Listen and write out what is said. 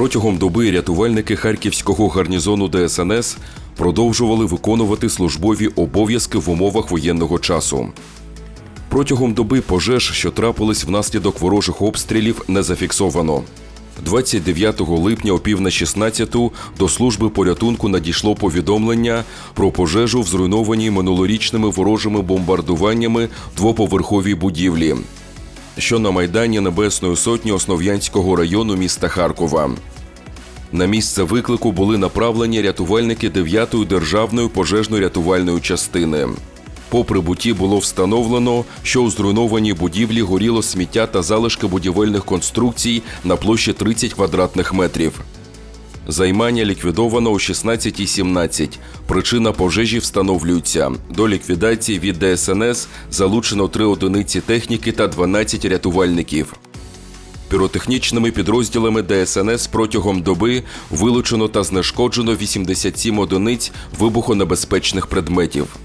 Протягом доби рятувальники харківського гарнізону ДСНС продовжували виконувати службові обов'язки в умовах воєнного часу. Протягом доби пожеж, що трапились внаслідок ворожих обстрілів, не зафіксовано. 29 липня о пів на 16 до служби порятунку надійшло повідомлення про пожежу в зруйнованій минулорічними ворожими бомбардуваннями двоповерховій будівлі, що на майдані Небесної Сотні Основ'янського району міста Харкова. На місце виклику були направлені рятувальники 9-ї державної пожежно-рятувальної частини. По прибутті було встановлено, що у зруйнованій будівлі горіло сміття та залишки будівельних конструкцій на площі 30 квадратних метрів. Займання ліквідовано о 16.17. Причина пожежі встановлюється. До ліквідації від ДСНС залучено три одиниці техніки та 12 рятувальників. Піротехнічними підрозділами ДСНС протягом доби вилучено та знешкоджено 87 одиниць вибухонебезпечних предметів.